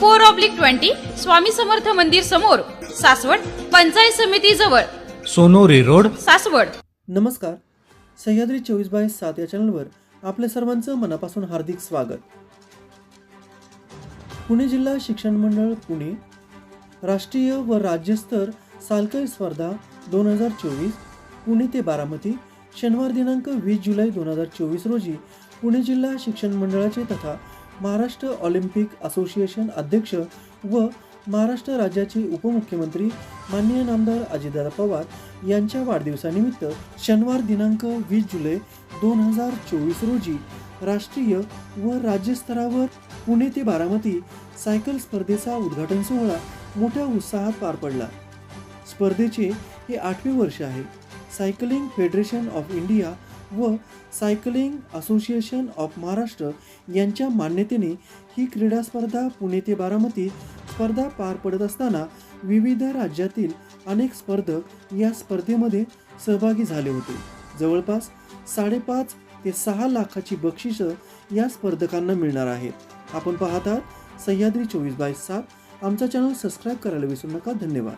four oblique twenty Swami Samarth मंदिर समोर सासवड पंचायत समिती जवळ. सोनोरी रोड. सासवड. नमस्कार. सह्याद्री चोवीस बाय सात या चॅनलवर आपल्या सर्वांचं मनापासून हार्दिक स्वागत. पुणे जिल्हा शिक्षण मंडळ पुणे. राष्ट्रीय व राज्यस्तर सालकई स्पर्धा दोन हजार चोवीस पुणे ते बारामती. शनिवार दिनांक वीस जुलै दोन हजार चोवीस रोजी पुणे जिल्हा शिक्षण मंडळाचे तथा महाराष्ट्र ऑलिम्पिक असोसिएशन अध्यक्ष व महाराष्ट्र राज्याचे उपमुख्यमंत्री माननीय नामदार अजितदादा पवार यांच्या वाढदिवसानिमित्त शनिवार दिनांक वीस जुलै दोन हजार चोवीस रोजी राष्ट्रीय व राज्यस्तरावर पुणे ते बारामती सायकल स्पर्धेचा उद्घाटन सोहळा मोठ्या उत्साहात पार पडला. स्पर्धेचे हे आठवे वर्ष आहे. सायकलिंग फेडरेशन ऑफ इंडिया व सायकलिंग असोसिएशन ऑफ महाराष्ट्र यांच्या मान्यतेने ही क्रीडा स्पर्धा पुणे ते बारामती स्पर्धा पार पडत असताना विविध राज्यातील अनेक स्पर्धक या स्पर्धेमध्ये सहभागी झाले होते. जवळपास साडेपाच ते सहा लाखाची बक्षिसं या स्पर्धकांना मिळणार आहेत. आपण पाहत सह्याद्री चोवीस बाय सात. आमचा चॅनल सबस्क्राईब करायला विसरू नका. धन्यवाद.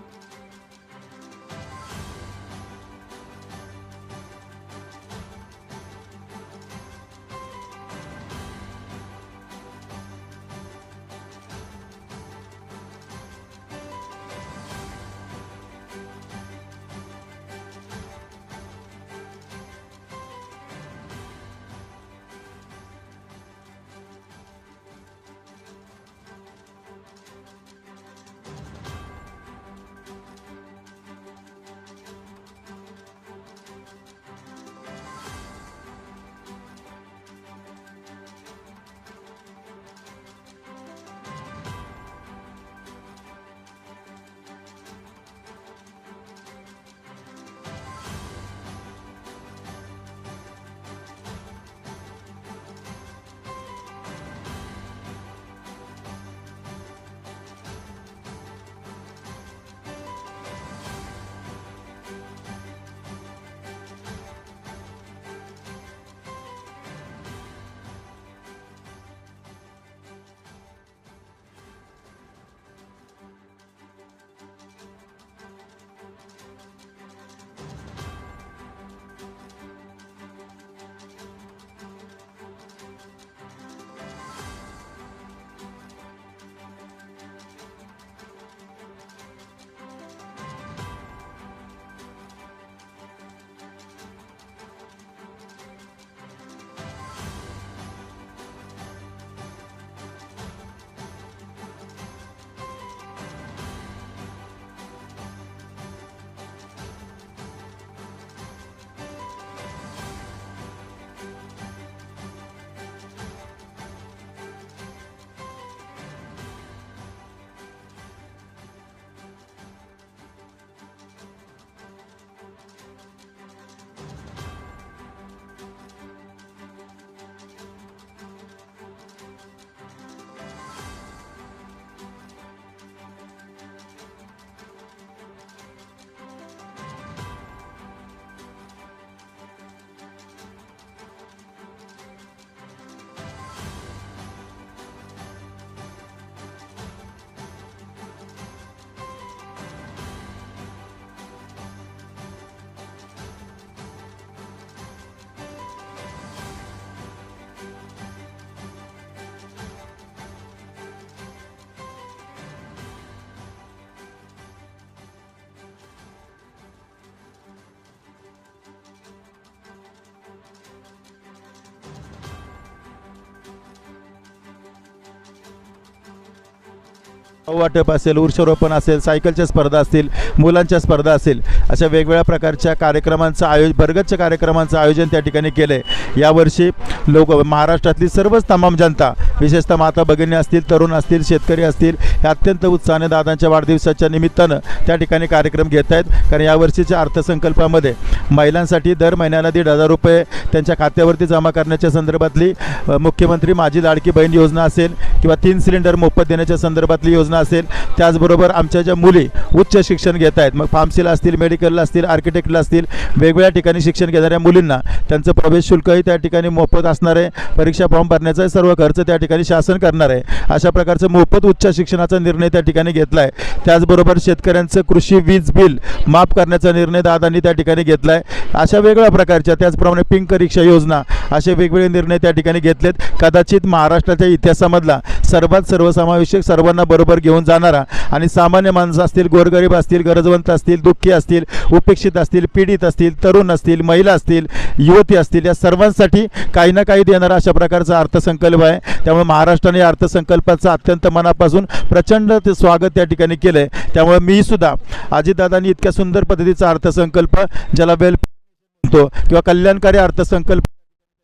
वाटप असेल वृक्षारोपण असेल सायकलच्या स्पर्धा असतील मुलांच्या स्पर्धा असेल अशा वेगवेगळ्या प्रकारच्या कार्यक्रमांचं आयोजन भरगतच्या कार्यक्रमांचं आयोजन त्या ठिकाणी केलं आहे यावर्षी लोक महाराष्ट्रातली सर्वच तमाम जनता विशेषतः माता भगिनी असतील तरुण असतील शेतकरी असतील हे अत्यंत उत्साहाने दादांच्या वाढदिवसाच्या निमित्तानं त्या ठिकाणी कार्यक्रम घेत आहेत कारण यावर्षीच्या अर्थसंकल्पामध्ये महिलांसाठी दर महिन्याला दीड हजार रुपये त्यांच्या खात्यावरती जमा करण्याच्या संदर्भातली मुख्यमंत्री माझी लाडकी बहीण योजना असेल किंवा तीन सिलेंडर मोफत देण्याच्या संदर्भातली योजना असेल त्याचबरोबर आमच्या ज्या मुली उच्च शिक्षण घेत आहेत मग फार्मसीला असतील मेडिकलला असतील आर्किटेक्टला असतील वेगवेगळ्या ठिकाणी शिक्षण घेणाऱ्या मुलींना त्यांचं प्रवेश शुल्कही त्या ठिकाणी मोफत असणार आहे परीक्षा फॉर्म भरण्याचा सर्व खर्च त्या ठिकाणी शासन करणार आहे. अशा प्रकारचं मोफत उच्च शिक्षणाचा निर्णय त्या ठिकाणी घेतला आहे त्याचबरोबर शेतकऱ्यांचं कृषी वीज बिल माफ करण्याचा निर्णय दादांनी त्या ठिकाणी घेतला आहे. अशा वेगळ्या प्रकारच्या त्याचप्रमाणे पिंक रिक्षा योजना असे वेगवेगळे निर्णय त्या ठिकाणी घेतलेत. कदाचित महाराष्ट्राच्या इतिहासामधला सर्वात सर्वसमावेशक सर्वांना बरोबर घेऊन जाणारा आणि सामान्य माणसं असतील गोरगरीब असतील गरजवंत असतील दुःखी असतील उपेक्षित असतील पीडित असतील तरुण असतील महिला असतील युवती असतील या सर्वांसाठी काही ना काही देणारा अशा प्रकारचा अर्थसंकल्प आहे. त्यामुळे महाराष्ट्राने या अर्थसंकल्पाचं अत्यंत मनापासून प्रचंड ते स्वागत त्या ठिकाणी केलं आहे त्यामुळे मीसुद्धा अजितदादांनी इतक्या सुंदर पद्धतीचा अर्थसंकल्प ज्याला वेल म्हणतो किंवा कल्याणकारी अर्थसंकल्प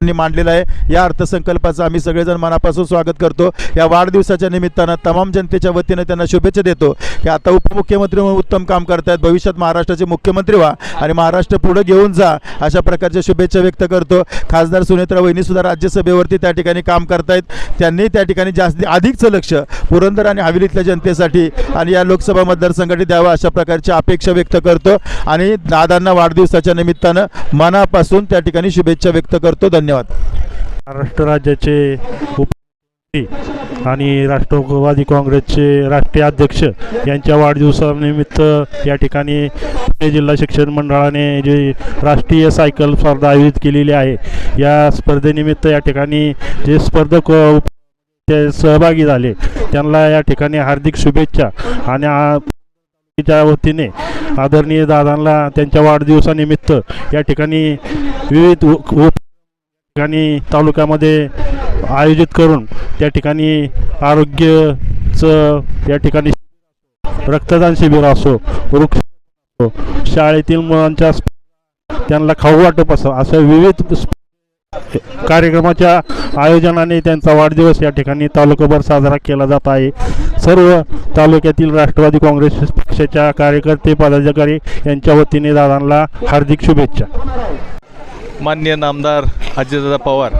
मांडलेला आहे. या अर्थसंकल्पाचं आम्ही सगळेजण मनापासून स्वागत करतो. या वाढदिवसाच्या निमित्तानं तमाम जनतेच्या वतीनं त्यांना शुभेच्छा देतो. की आता उपमुख्यमंत्री म्हणून उत्तम काम करतायत. भविष्यात महाराष्ट्राचे मुख्यमंत्री व्हा आणि महाराष्ट्र पुढे घेऊन जा अशा प्रकारच्या शुभेच्छा व्यक्त करतो. खासदार सुनेत्रा वहिनीसुद्धा राज्यसभेवरती त्या ठिकाणी काम करतायत. त्यांनी त्या ठिकाणी जास्त अधिकचं लक्ष पुरंदर आणि हवेलीतल्या जनतेसाठी आणि या लोकसभा मतदारसंघासाठी द्यावं अशा प्रकारची अपेक्षा व्यक्त करतो. आणि दादांना वाढदिवसाच्या निमित्तानं मनापासून त्या ठिकाणी शुभेच्छा व्यक्त करतो. धन्यवाद. धन्यवाद. महाराष्ट्र राज्याचे उप आणि राष्ट्रवादी काँग्रेसचे राष्ट्रीय अध्यक्ष यांच्या वाढदिवसानिमित्त या ठिकाणी पुणे जिल्हा शिक्षण मंडळाने जे राष्ट्रीय सायकल स्पर्धा आयोजित केलेली आहे या स्पर्धेनिमित्त या ठिकाणी जे स्पर्धक ते सहभागी झाले. त्यांना या ठिकाणी हार्दिक शुभेच्छा आणि च्या वतीने आदरणीय दादांना त्यांच्या वाढदिवसानिमित्त या ठिकाणी विविध उप ठिकाणी तालुक्यामध्ये आयोजित करून त्या ठिकाणी आरोग्यचं या ठिकाणी रक्तदान शिबिर असो वृक्ष असो, शाळेतील मुलांच्या त्यांना खाऊ वाटप असो असं विविध कार्यक्रमाच्या आयोजनाने त्यांचा वाढदिवस या ठिकाणी तालुकाभर साजरा केला जात आहे. सर्व तालुक्यातील राष्ट्रवादी काँग्रेस पक्षाच्या कार्यकर्ते पदाधिकारी यांच्या वतीने दादांना हार्दिक शुभेच्छा. मान्य नामदार अजितदादा पवार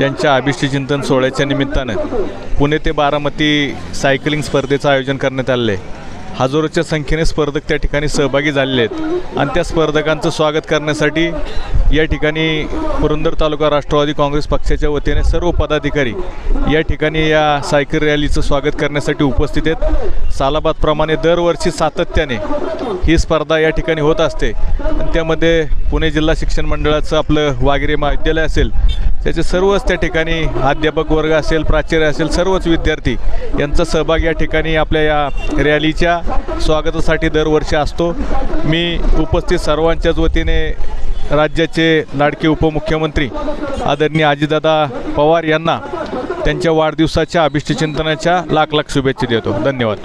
यांच्या अभिष्टचिंतन सोहळ्याच्या निमित्तानं पुणे ते बारामती सायकलिंग स्पर्धेचं आयोजन करण्यात आलेलं आहे. हजारोच्या संख्येने स्पर्धक त्या ठिकाणी सहभागी झालेले आहेत. आणि त्या स्पर्धकांचं स्वागत करण्यासाठी या ठिकाणी पुरंदर तालुका राष्ट्रवादी काँग्रेस पक्षाच्या वतीने सर्व पदाधिकारी या ठिकाणी या सायकल रॅलीचं स्वागत करण्यासाठी उपस्थित आहेत. सालाबादप्रमाणे दरवर्षी सातत्याने ही स्पर्धा या ठिकाणी होत असते. आणि त्यामध्ये पुणे जिल्हा शिक्षण मंडळाचं आपलं वागिरे महाविद्यालय असेल त्याचे सर्वच त्या ठिकाणी अध्यापक वर्ग असेल प्राचार्य असेल सर्वच विद्यार्थी यांचा सहभाग या ठिकाणी आपल्या या रॅलीच्या स्वागतासाठी दरवर्षी असतो. मी उपस्थित सर्वांच्याच वतीने राज्याचे लाडके उपमुख्यमंत्री आदरणीय आजीदादा पवार यांना त्यांच्या वाढदिवसाच्या अभिष्टचिंतनाच्या लाख लाख शुभेच्छा देतो. धन्यवाद.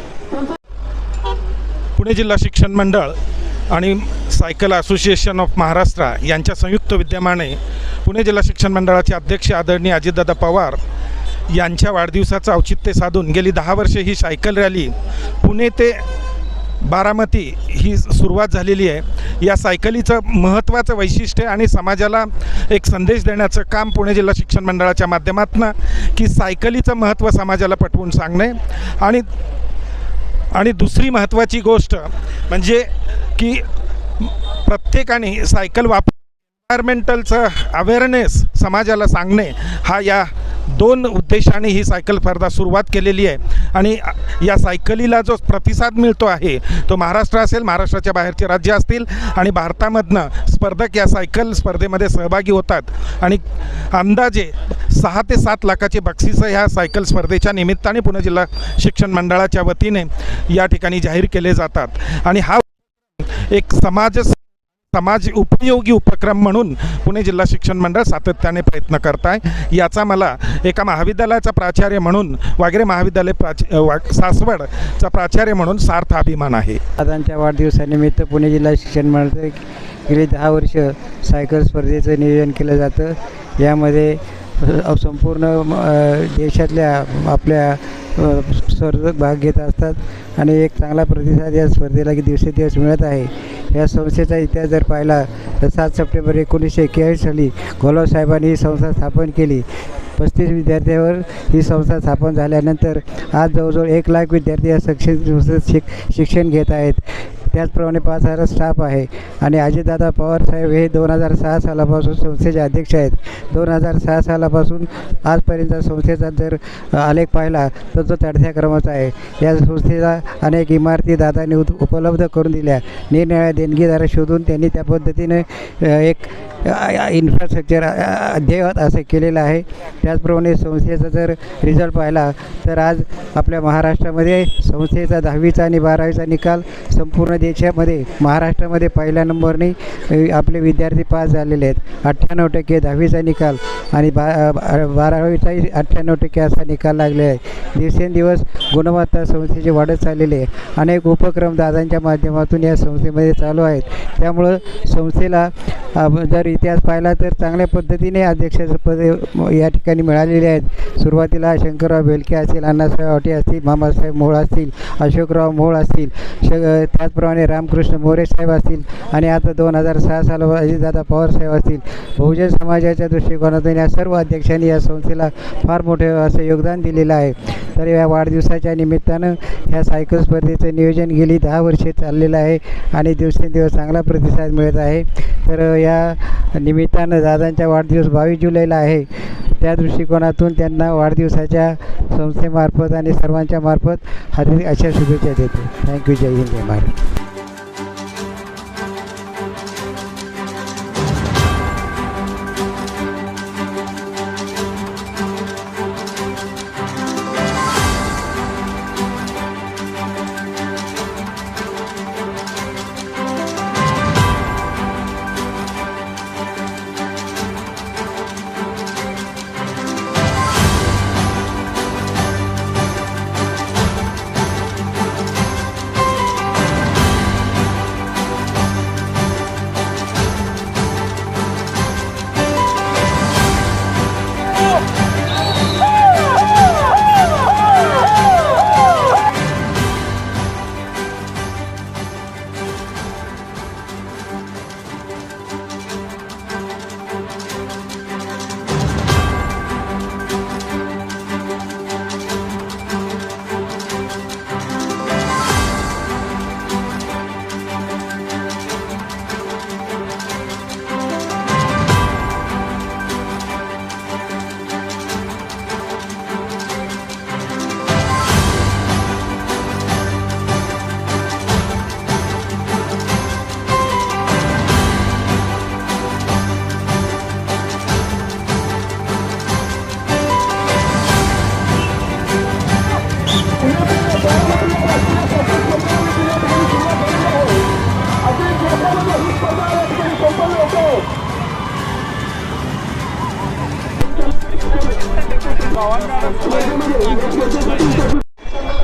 पुणे जिल्हा शिक्षण मंडळ आणि सायकल असोसिएशन ऑफ महाराष्ट्र यांच्या संयुक्त विद्यमाने पुणे जिल्हा शिक्षण मंडळाचे अध्यक्ष आदरणीय अजितदादा पवार यांच्या वाढदिवसाचं औचित्य साधून गेली दहा वर्षे ही सायकल रॅली पुणे ते बारामती ही सुरुवात झालेली आहे. या सायकलीचं महत्त्वाचं वैशिष्ट्य आणि समाजाला एक संदेश देण्याचं काम पुणे जिल्हा शिक्षण मंडळाच्या माध्यमातून की सायकलीचं महत्त्व समाजाला पटवून सांगणे. आणि आणि दुसरी महत्त्वाची गोष्ट म्हणजे की प्रत्येकाने सायकल वापर एन्व्हायरमेंटलचं अवेअरनेस समाजाला सांगणे हा या दोन उद्देशाने ही सायकल स्पर्धा सुरुवात केलेली आहे. आणि या सायकलीला जो प्रतिसाद मिळतो आहे तो महाराष्ट्र असेल महाराष्ट्राच्या बाहेरचे राज्य असतील आणि भारतामधनं स्पर्धक या सायकल स्पर्धेमध्ये सहभागी होतात. आणि अंदाजे सहा ते सात लाखाची बक्षिसं ह्या सायकल स्पर्धेच्या निमित्ताने पुणे जिल्हा शिक्षण मंडळाच्या वतीने या ठिकाणी जाहीर केले जातात. आणि हा एक समाज समाज उपयोगी उपक्रम म्हणून पुणे जिल्हा शिक्षण मंडळ सातत्याने प्रयत्न करत आहे याचा मला एका महाविद्यालयाचा प्राचार्य म्हणून वागरे महाविद्यालय प्राच वा सासवडचा प्राचार्य म्हणून सार्थ अभिमान आहे. दादांच्या वाढदिवसानिमित्त पुणे जिल्हा शिक्षण मंडळ गेली दहा वर्ष सायकल स्पर्धेचं नियोजन केलं जातं. यामध्ये संपूर्ण देशातल्या आपल्या स्पर्धक भाग घेत असतात. आणि एक चांगला प्रतिसाद या स्पर्धेला की दिवसेदिवस मिळत आहे. या संस्थेचा इतिहास जर पाहिला तर सात सप्टेंबर एकोणीसशे एक्केचाळीस साली गोलाव साहेबांनी ही संस्था स्थापन केली. पस्तीस विद्यार्थ्यावर ही संस्था स्थापन झाल्यानंतर आज जवळजवळ एक लाख विद्यार्थी या शिक्षण संस्थेत शिक शिक्षण घेत आहेत. त्याचप्रमाणे पाच हजार स्टाफ आहे. आणि अजितदादा पवार साहेब हे दोन हजार सहा सालापासून संस्थेचे अध्यक्ष आहेत. दोन हजार सहा सालापासून आजपर्यंत संस्थेचा जर आलेख पाहिला तर तो चढत्या क्रमाचा आहे. या संस्थेला अनेक इमारती दादांनी उपलब्ध करून दिल्या. निरनिळ्या देणगीदार शोधून त्यांनी त्या पद्धतीने एक इन्फ्रास्ट्रक्चर अद्ययावत असं केलेलं आहे. त्याचप्रमाणे संस्थेचा जर रिझल्ट पाहिला तर आज आपल्या महाराष्ट्रामध्ये संस्थेचा दहावीचा आणि बारावीचा निकाल संपूर्ण देशामध्ये महाराष्ट्रामध्ये पहिल्या नंबरने आपले विद्यार्थी पास झालेले आहेत. अठ्ठ्याण्णव टक्के दहावीचा निकाल आणि बा बारावीचाही अठ्ठ्याण्णव टक्के असा निकाल लागले आहे. दिवसेंदिवस गुणवत्ता संस्थेची वाढत चाललेली आहे. अनेक उपक्रम दादांच्या माध्यमातून या संस्थेमध्ये चालू आहेत. त्यामुळं संस्थेला जर इतिहास पाहिला तर चांगल्या पद्धतीने अध्यक्षपद या ठिकाणी मिळालेले आहेत. सुरुवातीला शंकरराव बेलके असतील अण्णासाहेब आवटे असतील मामासाहेब मोहोळ असतील अशोकराव मोहोळ असतील श त्याचप्रमाणे रामकृष्ण मोरे साहेब असतील आणि आता दोन हजार सहा साल अजितदादा पवार साहेब असतील. बहुजन समाजाच्या दृष्टिकोनातून या सर्व अध्यक्षांनी या संस्थेला फार मोठे असं योगदान दिलेलं आहे. तर या वाढदिवसाच्या निमित्तानं ह्या सायकल स्पर्धेचं नियोजन गेली दहा वर्षे चाललेलं आहे आणि दिवसेंदिवस चांगला प्रतिसाद मिळत आहे. तर या निमित्तानं दादांचा वाढदिवस बावीस जुलैला आहे. त्या दृष्टिकोनातून त्यांना वाढदिवसाच्या संस्थेमार्फत आणि सर्वांच्या मार्फत हार्दिक अशा शुभेच्छा देतो. थँक्यू जय हिंद जय महाराज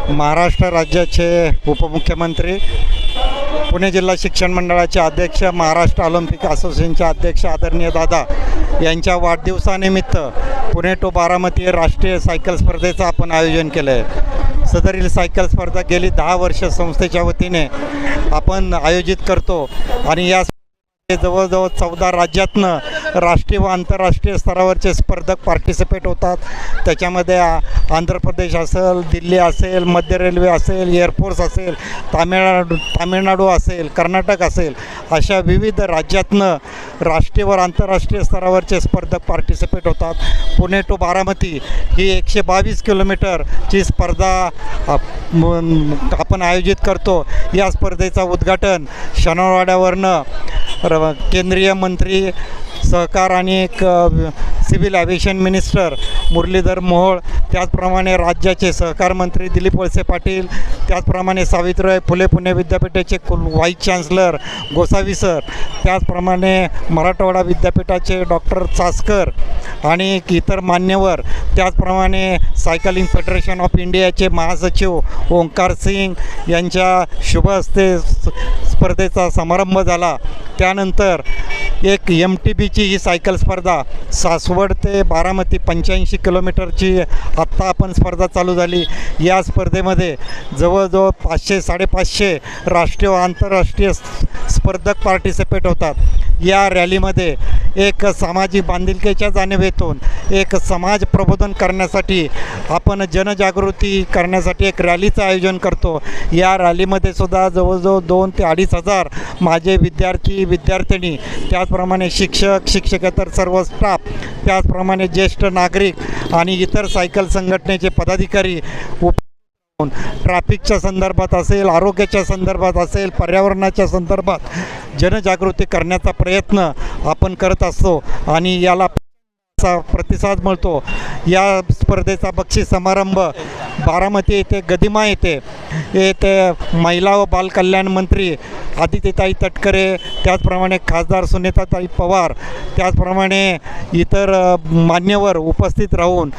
महाराष्ट्र राज्याचे उपमुख्यमंत्री पुणे जिल्हा शिक्षण मंडळाचे अध्यक्ष महाराष्ट्र ऑलिम्पिक असोसिएशनचे अध्यक्ष आदरणीय दादा यांच्या वाढदिवसानिमित्त पुणे टू बारामती राष्ट्रीय सायकल स्पर्धेचं आपण आयोजन केलं आहे सदरील सायकल स्पर्धा गेली दहा वर्ष संस्थेच्या वतीने आपण आयोजित करतो आणि या जवळजवळ चौदा राज्यातनं राष्ट्रीय व आंतरराष्ट्रीय स्तरावरचे स्पर्धक पार्टिसिपेट होतात. त्याच्यामध्ये आंध्र प्रदेश असेल दिल्ली असेल मध्य रेल्वे असेल एअरफोर्स असेल तामिळनाडू तामिळनाडू असेल कर्नाटक असेल अशा विविध राज्यातनं राष्ट्रीय व आंतरराष्ट्रीय स्तरावरचे स्पर्धक पार्टिसिपेट होतात. पुणे टू बारामती ही एकशे बावीस किलोमीटरची स्पर्धा आपण आयोजित करतो. या स्पर्धेचं उद्घाटन शनवाड्यावरनं र केंद्रीय मंत्री सहकार आणि एक civil aviation minister Muralidhar Mohol त्याचप्रमाणे राज्याचे सहकार मंत्री दिलीप वळसे पाटील त्याचप्रमाणे सावित्रीबाई फुले पुणे विद्यापीठाचे कुल व्हाईस चान्सलर गोसावी सर त्याचप्रमाणे मराठवाडा विद्यापीठाचे डॉक्टर चासकर आणि इतर मान्यवर त्याचप्रमाणे सायकलिंग फेडरेशन ऑफ इंडियाचे महासचिव ओंकार सिंग यांच्या शुभ हस्ते स्पर्धेचा समारंभ झाला. त्यानंतर एक एम टी बीची ही सायकल स्पर्धा सासवड ते बारामती पंच्याऐंशी किलोमीटरची आत्ता आपण स्पर्धा चालू झाली. या स्पर्धेमध्ये जवळ जवळजवळ पाचशे साडेपाचशे राष्ट्रीय व आंतरराष्ट्रीय स्पर्धक पार्टिसिपेट होतात. या रॅलीमध्ये एक सामाजिक बांधिलकीच्या जाणीवेतून एक समाज प्रबोधन करण्यासाठी आपण जनजागृती करण्यासाठी एक रॅलीचं आयोजन करतो. या रॅलीमध्ये सुद्धा जवळजवळ दोन ते अडीच हजार माझे विद्यार्थी विद्यार्थिनी त्याचप्रमाणे शिक्षक शिक्षकेतर सर्व स्टाफ त्याचप्रमाणे ज्येष्ठ नागरिक आणि इतर सायकल संघटनेचे पदाधिकारी उप ट्रॅफिकच्या संदर्भात असेल आरोग्याच्या संदर्भात असेल पर्यावरणाच्या संदर्भात जनजागृती करण्याचा प्रयत्न आपण करत असतो आणि याला प्रतिसाद मिळतो. या स्पर्धेचा बक्षीस समारंभ बारामती येथे गदिमा येथे येथे महिला व बालकल्याण मंत्री आदित्यताई तटकरे त्याचप्रमाणे खासदार सुनेताताई पवार त्याचप्रमाणे इतर मान्यवर उपस्थित राहून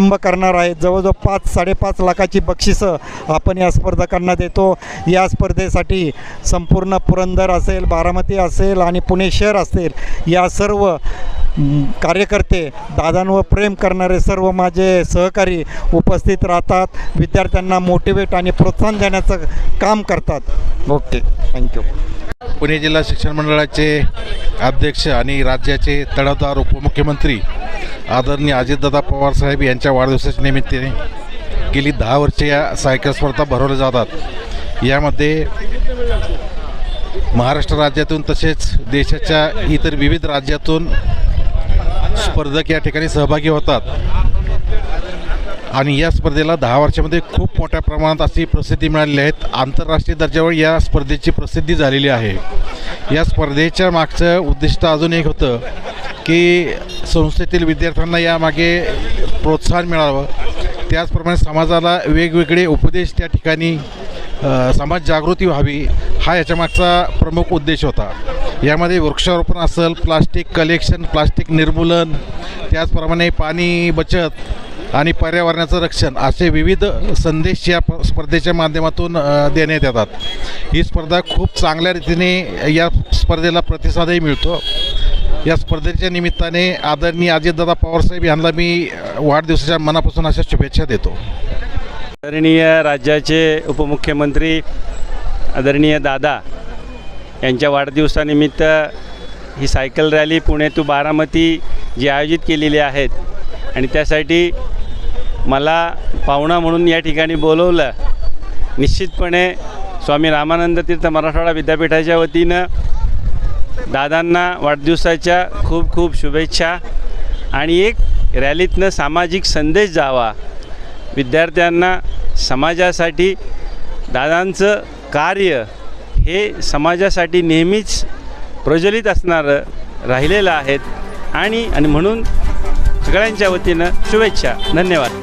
प्रारंभ करणार आहे. जवळजवळ पाच साडेपाच लाखाची बक्षिसं आपण या स्पर्धकांना देतो. या स्पर्धेसाठी संपूर्ण पुरंदर असेल बारामती असेल आणि पुणे शहर असेल या सर्व कार्यकर्ते दादांवर प्रेम करणारे सर्व माझे सहकारी उपस्थित राहतात. विद्यार्थ्यांना मोटिवेट आणि प्रोत्साहन देण्याचं काम करतात. ओके. थँक्यू पुणे जिल्हा शिक्षण मंडळाचे अध्यक्ष आणि राज्याचे तडफदार उपमुख्यमंत्री आदरणीय अजितदादा पवार साहेब यांच्या वाढदिवसाच्या निमित्ताने गेली दहा वर्षे या सायकल स्पर्धा भरवल्या जातात. यामध्ये महाराष्ट्र राज्यातून तसेच देशाच्या इतर विविध राज्यातून स्पर्धक या ठिकाणी सहभागी होतात. आणि या स्पर्धेला दहा वर्षामध्ये खूप मोठ्या प्रमाणात अशी प्रसिद्धी मिळालेली आहेत. आंतरराष्ट्रीय दर्जावर या स्पर्धेची प्रसिद्धी झालेली आहे. या स्पर्धेच्या मागचं उद्दिष्ट अजून एक होतं की संस्थेतील विद्यार्थ्यांना यामागे प्रोत्साहन मिळावं. त्याचप्रमाणे समाजाला वेगवेगळे उपदेश त्या ठिकाणी समाज जागृती व्हावी हा याच्यामागचा प्रमुख उद्देश होता. यामध्ये वृक्षारोपण असेल प्लास्टिक कलेक्शन प्लास्टिक निर्मूलन त्याचप्रमाणे पाणी बचत आणि पर्यावरणाचं रक्षण असे विविध संदेश या प- स्पर्धेच्या माध्यमातून देण्यात येतात. ही स्पर्धा खूप चांगल्या रीतीने या स्पर्धेला प्रतिसादही मिळतो. या स्पर्धेच्या निमित्ताने आदरणीय अजितदादा पवारसाहेब यांना मी वाढदिवसाच्या मनापासून अशा शुभेच्छा देतो. आदरणीय राज्याचे उपमुख्यमंत्री आदरणीय दादा यांच्या वाढदिवसानिमित्त ही cycle rally Pune to Baramati जी आयोजित केलेली आहेत आणि त्यासाठी मला पाहुणा म्हणून या ठिकाणी बोलवलं. निश्चितपणे स्वामी रामानंद तीर्थ मराठवाडा विद्यापीठाच्या वतीनं दादांना वाढदिवसाच्या खूप खूप शुभेच्छा. आणि एक रॅलीतनं सामाजिक संदेश जावा. विद्यार्थ्यांना समाजासाठी दादांचं कार्य हे समाजासाठी नेहमीच प्रज्वलित असणारं राहिलेलं आहेत. आणि आणि म्हणून सगळ्यांच्या वतीनं शुभेच्छा. धन्यवाद.